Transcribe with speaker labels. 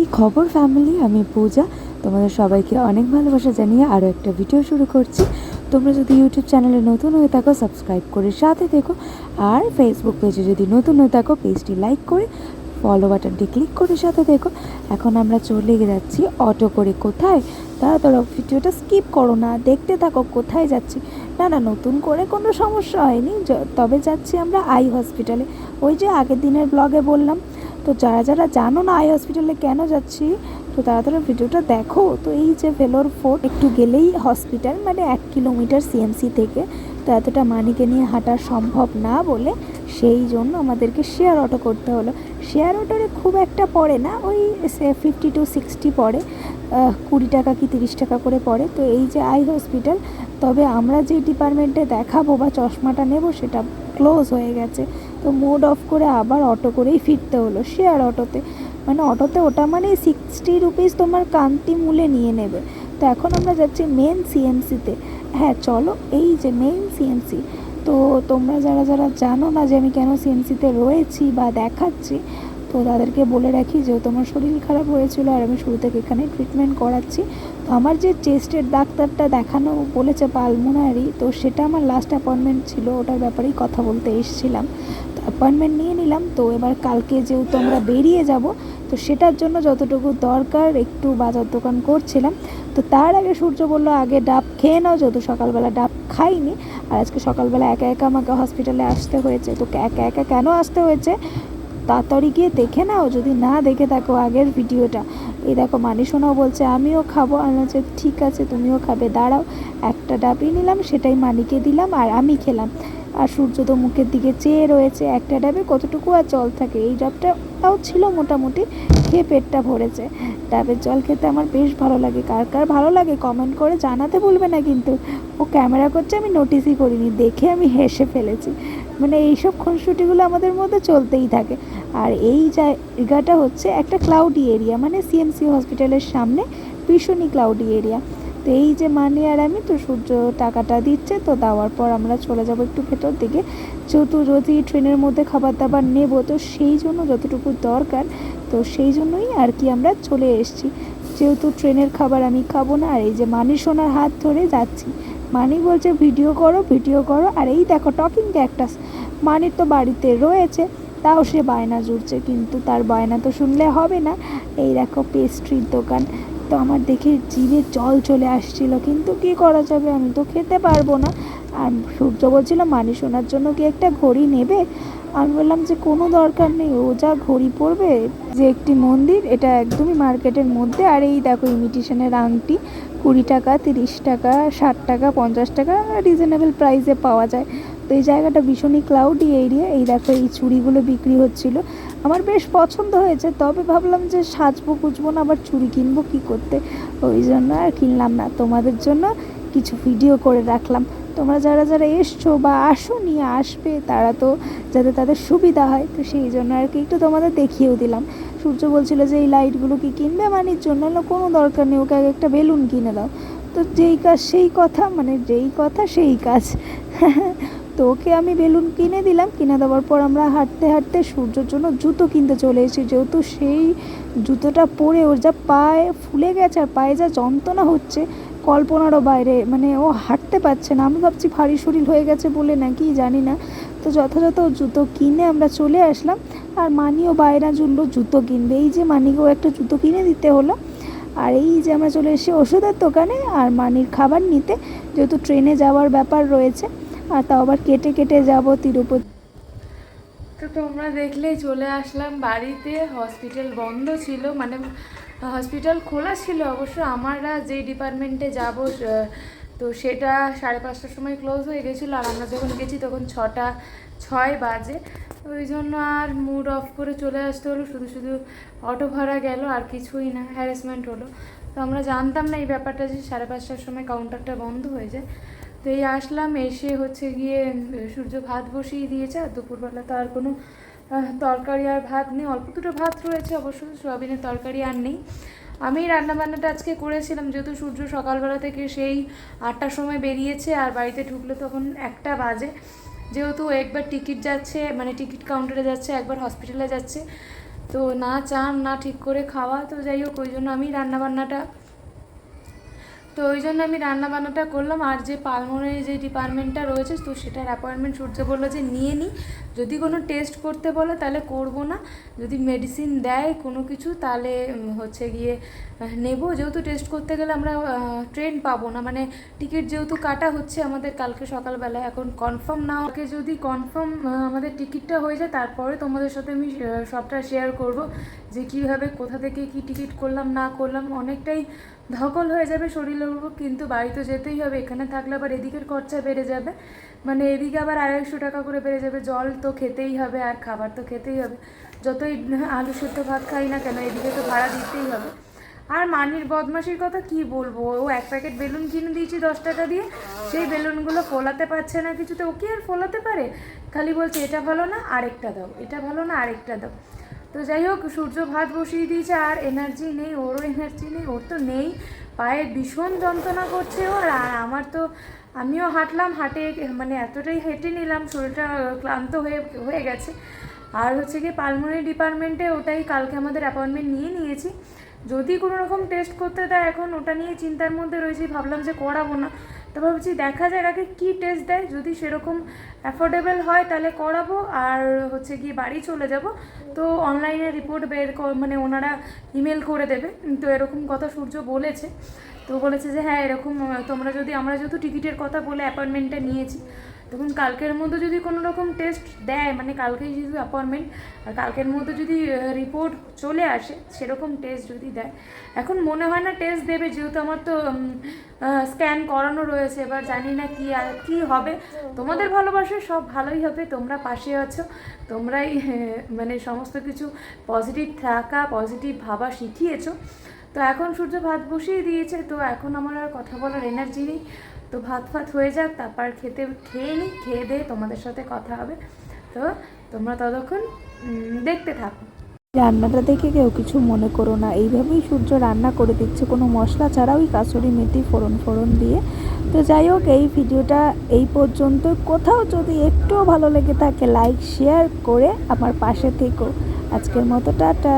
Speaker 1: এই খবর ফ্যামিলি আমি পূজা। তোমাদের সবাইকে অনেক ভালোবাসা জানিয়ে আরও একটা ভিডিও শুরু করছি। তোমরা যদি ইউটিউব চ্যানেলে নতুন হয়ে থাকো সাবস্ক্রাইব করে সাথে দেখো আর ফেসবুক পেজে যদি নতুন হয়ে থাকো পেজটি লাইক করে ফলো বাটনটি ক্লিক করে সাথে দেখো এখন আমরা চলে যাচ্ছি অটো করে কোথায়? তারা তোরা ভিডিওটা স্কিপ করো না। দেখতে থাকো কোথায় যাচ্ছি। না না, নতুন করে কোনো সমস্যা হয়নি। তবে যাচ্ছি আমরা আই হসপিটালে ওই যে আগের দিনের ব্লগে বললাম তো যারা যারা জানো না আই হসপিটালে কেন যাচ্ছি, তো তারা ভিডিওটা দেখো। তো এই যে ভেলোর ফোর্ট, একটু গেলেই হসপিটাল মানে এক কিলোমিটার সিএমসি থেকে। তো এতটা মানিকে নিয়ে হাঁটা সম্ভব না বলে সেই জন্য আমাদেরকে শেয়ার অটো করতে হলো। শেয়ার অটোরে খুব একটা পড়ে না, ওই ফিফটি টু সিক্সটি পড়ে কুড়ি টাকা কি তিরিশ টাকা করে পড়ে। তো এই যে আই হসপিটাল তবে আমরা যে ডিপার্টমেন্টে দেখাবো বা চশমাটা নেব, সেটা ক্লোজ হয়ে গেছে। তো মোড অফ করে আবার অটো করেই ফিরতে হলো। শেয়ার অটোতে মানে অটোতে ওটা মানে সিক্সটি রুপিস তোমার কান্তি মূলে নিয়ে নেবে। তো এখন আমরা যাচ্ছি মেন সিএমসিতে হ্যাঁ চলো এই যে মেন সিএমসি তো তোমরা যারা যারা জানো না যে আমি কেন সিএমসিতে রয়েছি বা দেখাচ্ছি, তো তাদেরকে বলে রাখি যে তোমার শরীর খারাপ হয়েছিল আর আমি শুরু থেকে এখানে ট্রিটমেন্ট করাচ্ছি। তো আমার যে চেস্টের ডাক্তারটা দেখানো বলেছে পালমোনারি তো সেটা আমার লাস্ট অ্যাপয়েন্টমেন্ট ছিল, ওটার ব্যাপারেই কথা বলতে এসেছিলাম। অ্যাপয়েন্টমেন্ট নিয়ে নিলাম। তো এবার কালকে যেহেতু আমরা বেরিয়ে যাব, তো সেটার জন্য যতটুকু দরকার একটু বাজার দোকান করছিলাম। তো তার আগে সূর্য বলল, আগে ডাব খেয়ে নাও, যেহেতু সকালবেলা ডাব খাইনি। আর আজকে সকালবেলা একা একা আমাকে হসপিটালে আসতে হয়েছে। তো একা একা কেন আসতে হয়েছে? তাড়াতাড়ি গিয়ে দেখে নাও, যদি না দেখে থাকো আগের ভিডিওটা। এই দেখো, মানিসোনাও বলছে, আমিও খাব। আমি বলছি, ঠিক আছে, তুমিও খাবে, দাঁড়াও। একটা ডাবই নিলাম, সেটাই মানিকে দিলাম, আর আমি খেলাম। আর সূর্য তো মুখের দিকে চেয়ে রয়েছে, একটা ডাবে কতটুকু আর জল থাকে? এই ডাবটাও ছিল মোটামুটি, খেয়ে পেটটা ভরেছে। ডাবের জল খেতে আমার বেশ ভালো লাগে। কার কার ভালো লাগে কমেন্ট করে জানাতে ভুলবে না কিন্তু, ও ক্যামেরা করছে, আমি নোটিসই করিনি, দেখে আমি হেসে ফেলেছি। মানে এইসব খুনসুটিগুলো আমাদের মধ্যে চলতেই থাকে। আর এই জায়গাটা হচ্ছে একটা ক্লাউডি এরিয়া মানে সিএমসি হসপিটালের সামনে ভীষণই ক্লাউডি এরিয়া তো এই যে মানি আর আমি, তো সূর্য টাকাটা দিচ্ছে, তো দেওয়ার পর আমরা চলে যাব একটু ভেতর দিকে। যেহেতু যদি ট্রেনের মধ্যে খাবার দাবার নেব, তো সেই জন্য যতটুকু দরকার, তো সেই জন্যই আর কি আমরা চলে এসেছি। যেহেতু ট্রেনের খাবার আমি খাব না, আর এই যে মানি সোনার হাত ধরে যাচ্ছি। মানি বলছে, ভিডিও করো ভিডিও করো। আর এই দেখো, টকিং ক্যাকটাস। মানির তো বাড়িতে রয়েছে, তাও সে বায়না জুড়ছে, কিন্তু তার বায়না তো শুনলে হবে না। এই দেখো, পেস্ট্রির দোকান। তো আমার দেখে জিভে জল চলে আসছিল। কিন্তু কি করা যাবে? আমি তো খেতে পারব না। আর সূর্য বলছিল মানি শোনার জন্য কি একটা ঘড়ি নেবে? আমি বললাম, যে কোনো দরকার নেই। ও যা ঘড়ি পরবে, যে একটি মন্দির, এটা একদমই মার্কেটের মধ্যে। আর এই দেখো ইমিটেশনের আংটি, কুড়ি টাকা, তিরিশ টাকা, ষাট টাকা, পঞ্চাশ টাকা রিজনেবল প্রাইসে পাওয়া যায়। তো এই জায়গাটা ভীষণই ক্লাউডি এরিয়া এই দেখো, এই চুড়িগুলো বিক্রি হচ্ছিল। আমার বেশ পছন্দ হয়েছে, তবে ভাবলাম যে সাজবো কুচবো না, আবার চুড়ি কিনবো কী করতে? ওই জন্য আর কিনলাম না। তোমাদের জন্য কিছু ভিডিও করে রাখলাম। তোমরা যারা যারা এসছো বা আসো নিয়ে আসবে, তারা তো যাতে তাদের সুবিধা হয়, তো সেই জন্য আর কি একটু তোমাদের দেখিয়েও দিলাম। সূর্য বলছিল যে এই লাইটগুলো কি কিনবে? মানির জন্য না কোনো দরকার নেই, ওকে একটা বেলুন কিনে দাও। তো যেই কাজ, সেই কথা মানে যেই কথা, সেই কাজ। তো ওকে আমি বেলুন কিনে দিলাম। কিনে দেওয়ার পর আমরা হাঁটতে হাঁটতে সূর্যর জন্য জুতো কিনতে চলে এসেছি। যেহেতু সেই জুতোটা পরে ওর যা পায়ে ফুলে গেছে আর পায়ে যা যন্ত্রণা হচ্ছে, কল্পনারও বাইরে। মানে ও হাঁটতে পারছে না। আমি ভাবছি ভারী শরীর হয়ে গেছে বলে নাকি জানি না। তো যথাযথ জুতো কিনে আমরা চলে আসলাম আর মানিও বায়না জুড়লো জুতো কিনবে। এই যে মানিকেও একটা জুতো কিনে দিতে হলো। আর এই যে আমরা চলে এসেছি ওষুধের দোকানে আর মানির খাবার নিতে। যেহেতু ট্রেনে যাওয়ার ব্যাপার রয়েছে আর তাও আবার কেটে কেটে যাব তিরুপতি।
Speaker 2: তো তোমরা দেখলেই চলে আসলাম বাড়িতে। হসপিটাল বন্ধ ছিল মানে হসপিটাল খোলা ছিল অবশ্য। আমরা যেই ডিপার্টমেন্টে যাব তো সেটা সাড়ে পাঁচটার সময় ক্লোজ হয়ে গেছিল। আর আমরা যখন গেছি তখন ছটা, ছয় বাজে। তো ওই জন্য আর মুড অফ করে চলে আসতে হলো। শুধু শুধু অটো ভাড়া গেল, আর কিছুই না হ্যারাসমেন্ট হলো। তো আমরা জানতাম না এই ব্যাপারটা যে সাড়ে পাঁচটার সময় কাউন্টারটা বন্ধ হয়ে যায়। তো এই আসলাম, এসে হচ্ছে গিয়ে সূর্য ভাত বসিয়ে দিয়েছে, আর দুপুরবেলা তো আর কোনো তরকারি আর ভাত নেই, অল্প দুটো ভাত রয়েছে অবশ্য, সোয়াবিনের তরকারি আর নেই। আমি রান্নাবান্নাটা আজকে করেছিলাম, যেহেতু সূর্য সকালবেলা থেকে সেই আটটার সময় বেরিয়েছে, আর বাড়িতে ঢুকলে তখন একটা বাজে। যেহেতু একবার টিকিট যাচ্ছে মানে টিকিট কাউন্টারে যাচ্ছে, একবার হসপিটালে যাচ্ছে, তো না চান, না ঠিক করে খাওয়া, তো যাই হোক, ওই জন্য আমি রান্নাবান্নাটা তো ওই জন্য আমি রান্না বান্নাটা করলাম। আর যে পালমোনারি যে ডিপার্টমেন্টটা রয়েছে, তো সেটার অ্যাপয়েন্টমেন্ট সূর্য বলল যে, নিয়ে নিই যদি কোনো টেস্ট করতে বলে, তাহলে করব না। যদি মেডিসিন দেয় কোনো কিছু, তাহলে হচ্ছে গিয়ে নেব। যেহেতু টেস্ট করতে গেলে আমরা ট্রেন পাবো না। মানে টিকিট যেহেতু কাটা হচ্ছে আমাদের কালকে সকালবেলায়, এখন কনফার্ম না ওকে যদি কনফার্ম আমাদের টিকিটটা হয়ে যায়, তারপরে তোমাদের সাথে আমি সবটা শেয়ার করব যে, কীভাবে, কোথা থেকে কি টিকিট করলাম, না করলাম। অনেকটাই ধকল হয়ে যাবে শরীরের উপর কিন্তু বাড়ি তো যেতেই হবে। এখানে থাকলে আবার এদিকের খরচা বেড়ে যাবে। মানে এদিকে আবার আড়াইশো টাকা করে বেড়ে যাবে। জল তো খেতেই হবে আর খাবার তো খেতেই হবে। যতই আলু সেদ্ধ ভাত খাই না কেন, এদিকে তো ভাড়া দিতেই হবে। আর মানির বদমাসির কথা কি বলব? ও এক প্যাকেট বেলুন কিনে দিয়েছি দশ টাকা দিয়ে। সেই বেলুনগুলো ফোলাতে পারছে না কিছুতে। ও কি আর ফোলাতে পারে? খালি বলছে, এটা ভালো না, আরেকটা দাও। এটা ভালো না, আরেকটা দাও। তো যাই হোক, সূর্য ভাত বসিয়ে দিয়েছে, আর এনার্জি নেই ওরও এনার্জি নেই, ওর তো নেই। পায়ে ভীষণ যন্ত্রণা করছে ওর, আর আমার তো আমিও হাঁটলাম, হাঁটে মানে এতটাই হেঁটে নিলাম, শরীরটা ক্লান্ত হয়ে হয়ে গেছে। আর হচ্ছে গিয়ে পালমোনারি ডিপার্টমেন্টে ওটাই কালকে আমাদের অ্যাপয়েন্টমেন্ট নিয়ে নিয়েছি। যদি কোনো রকম টেস্ট করতে দেয় এখন, ওটা নিয়ে চিন্তার মধ্যে রয়েছি, ভাবলাম যে করাবো না। তো ভাবছি দেখা যায় আগে কী টেস্ট দেয়। যদি সেরকম অ্যাফোর্ডেবল হয় তাহলে করাবো আর হচ্ছে গিয়ে বাড়ি চলে যাব। তো অনলাইনে রিপোর্ট বের মানে ওনারা ইমেল করে দেবে। তো এরকম কথা সূর্য বলেছে। তো বলেছে যে হ্যাঁ এরকম তোমরা যদি, আমরা যেহেতু টিকিটের কথা বলে অ্যাপয়েন্টমেন্টটা নিয়েছি তখন কালকের মধ্যে যদি কোনো রকম টেস্ট দেয় মানে কালকেই যেহেতু অ্যাপয়েন্টমেন্ট, আর কালকের মধ্যে যদি রিপোর্ট চলে আসে, সেরকম টেস্ট যদি দেয়, এখন মনে হয় না টেস্ট দেবে, যেহেতু আমার তো স্ক্যান করানো রয়েছে, এবার জানি না কি আর কি হবে। তোমাদের ভালোবাসায় সব ভালোই হবে, তোমরা পাশে আছো, তোমরাই মানে সমস্ত কিছু পজিটিভ থাকা পজিটিভ ভাবা শিখিয়েছো। তো এখন সূর্য ভাত বসিয়ে দিয়েছে, তো এখন আমার আর কথা বলার এনার্জি নেই। তো ভাত ফাত হয়ে যাক, তারপর খেতে, খেয়ে নিই খেয়ে দিয়ে তোমাদের সাথে কথা হবে। তো তোমরা ততক্ষণ দেখতে থাকো।
Speaker 1: রান্নাটা দেখে কেউ কিছু মনে করো না। এইভাবেই সূর্য রান্না করে দিচ্ছে। কোনো মশলা ছাড়া ওই কাসুরি মেথি ফোড়ন ফোড়ন দিয়ে। তো যাই হোক, এই ভিডিওটা এই পর্যন্ত। কোথাও যদি একটুও ভালো লেগে থাকে লাইক শেয়ার করে আমার পাশে থেকো। আজকের মতো, টাটা।